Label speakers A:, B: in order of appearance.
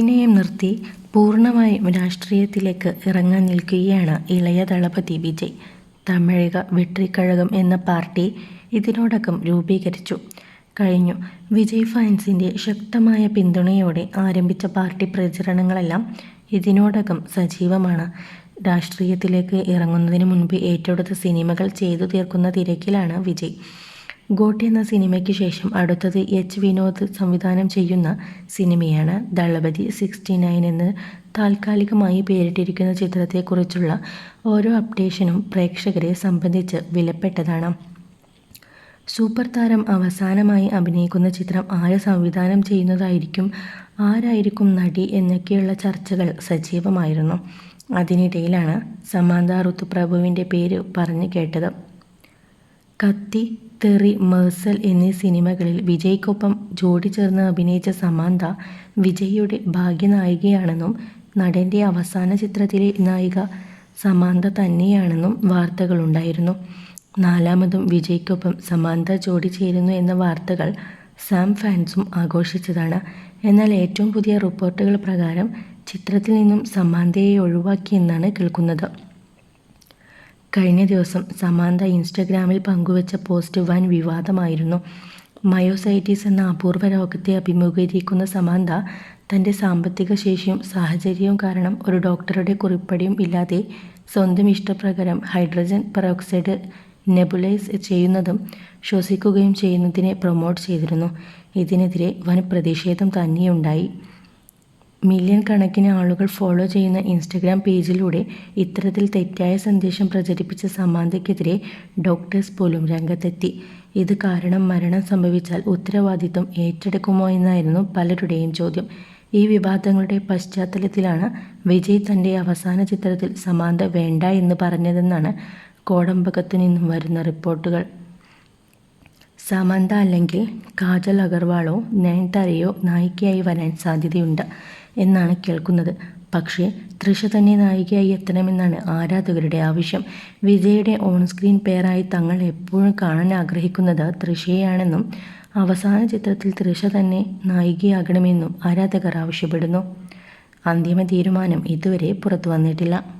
A: അഭിനയം നിർത്തി പൂർണമായും രാഷ്ട്രീയത്തിലേക്ക് ഇറങ്ങാൻ നിൽക്കുകയാണ് ഇളയ ദളപതി വിജയ്. തമിഴക വെട്രിക്കഴകം എന്ന പാർട്ടി ഇതിനോടകം രൂപീകരിച്ചു. കഴിഞ്ഞു. വിജയ് ഫാൻസിന്റെ ശക്തമായ പിന്തുണയോടെ ആരംഭിച്ച പാർട്ടി പ്രചരണങ്ങളെല്ലാം ഇതിനോടകം സജീവമാണ്. രാഷ്ട്രീയത്തിലേക്ക് ഇറങ്ങുന്നതിന് മുൻപ് ഏറ്റെടുത്ത സിനിമകൾ ചെയ്തു തീർക്കുന്ന തിരക്കിലാണ് വിജയ്. ഗോട്ടി എന്ന സിനിമയ്ക്ക് ശേഷം അടുത്തത് എച്ച് വിനോദ് സംവിധാനം ചെയ്യുന്ന സിനിമയാണ് ദളപതി സിക്സ്റ്റി നയൻ എന്ന് താൽക്കാലികമായി പേരിട്ടിരിക്കുന്ന ചിത്രത്തെക്കുറിച്ചുള്ള ഓരോ അപ്ഡേഷനും പ്രേക്ഷകരെ സംബന്ധിച്ച് വിലപ്പെട്ടതാണ്. സൂപ്പർ താരം അവസാനമായി അഭിനയിക്കുന്ന ചിത്രം ആര് സംവിധാനം ചെയ്യുന്നതായിരിക്കും ആരായിരിക്കും നടി എന്നൊക്കെയുള്ള ചർച്ചകൾ സജീവമായിരുന്നു. അതിനിടയിലാണ് സമാന്ത ഋതുപ്രഭുവിന്റെ പേര് പറഞ്ഞു കേട്ടത്. കത്തി തെറി മേഴ്സൽ എന്നീ സിനിമകളിൽ വിജയ്ക്കൊപ്പം ജോഡി ചേർന്ന് അഭിനയിച്ച സമാന്ത വിജയ്യുടെ ഭാഗ്യനായികയാണെന്നും നടന്റെ അവസാന ചിത്രത്തിലെ നായിക സമാന്ത തന്നെയാണെന്നും വാർത്തകളുണ്ടായിരുന്നു. നാലാമതും വിജയ്ക്കൊപ്പം സമാന്ത ജോഡി ചേരുന്നു എന്ന വാർത്തകൾ സാം ഫാൻസും ആഘോഷിച്ചതാണ്. എന്നാൽ ഏറ്റവും പുതിയ റിപ്പോർട്ടുകൾ പ്രകാരം ചിത്രത്തിൽ നിന്നും സമാന്തയെ ഒഴിവാക്കിയെന്നാണ് കേൾക്കുന്നത്. കഴിഞ്ഞ ദിവസം സമാന്ത ഇൻസ്റ്റഗ്രാമിൽ പങ്കുവച്ച പോസ്റ്റ് വൻ വിവാദമായിരുന്നു. മയോസൈറ്റീസ് എന്ന അപൂർവ രോഗത്തെ അഭിമുഖീകരിക്കുന്ന സമാന്ത തന്റെ സാമ്പത്തിക ശേഷിയും സാഹചര്യവും കാരണം ഒരു ഡോക്ടറുടെ കുറിപ്പടിയും ഇല്ലാതെ സ്വന്തം ഇഷ്ടപ്രകാരം ഹൈഡ്രജൻ പെറോക്സൈഡ് നെബുലൈസ് ചെയ്യുന്നതും ശ്വസിക്കുകയും ചെയ്യുന്നതിനെ പ്രൊമോട്ട് ചെയ്തിരുന്നു. ഇതിനെതിരെ വൻ പ്രതിഷേധം തന്നെയുണ്ടായി. മില്യൺ കണക്കിന് ആളുകൾ ഫോളോ ചെയ്യുന്ന ഇൻസ്റ്റഗ്രാം പേജിലൂടെ ഇത്തരത്തിൽ തെറ്റായ സന്ദേശം പ്രചരിപ്പിച്ച സമാന്തയ്ക്കെതിരെ ഡോക്ടേഴ്സ് പോലും രംഗത്തെത്തി. ഇത് കാരണം മരണം സംഭവിച്ചാൽ ഉത്തരവാദിത്വം ഏറ്റെടുക്കുമോ എന്നായിരുന്നു പലരുടെയും ചോദ്യം. ഈ വിവാദങ്ങളുടെ പശ്ചാത്തലത്തിലാണ് വിജയ് തന്റെ അവസാന ചിത്രത്തിൽ സമാന്ത വേണ്ട എന്ന് പറഞ്ഞതെന്നാണ് കോടമ്പകത്തു നിന്നും വരുന്ന റിപ്പോർട്ടുകൾ. സമാന്ത അല്ലെങ്കിൽ കാജൽ അഗർവാളോ നയൻതാരയോ നായികയായി വരാൻ സാധ്യതയുണ്ട്. എന്നാണ് കേൾക്കുന്നത്. പക്ഷേ തൃഷ തന്നെ നായികയായി എത്തണമെന്നാണ് ആരാധകരുടെ ആവശ്യം. വിജയുടെ ഓൺ സ്ക്രീൻ പേരായി തങ്ങൾ എപ്പോഴും കാണാൻ ആഗ്രഹിക്കുന്നത് തൃഷയെയാണെന്നും അവസാന ചിത്രത്തിൽ തൃഷ തന്നെ നായികയാകണമെന്നും ആരാധകർ ആവശ്യപ്പെടുന്നു. അന്തിമ തീരുമാനം ഇതുവരെ പുറത്തു വന്നിട്ടില്ല.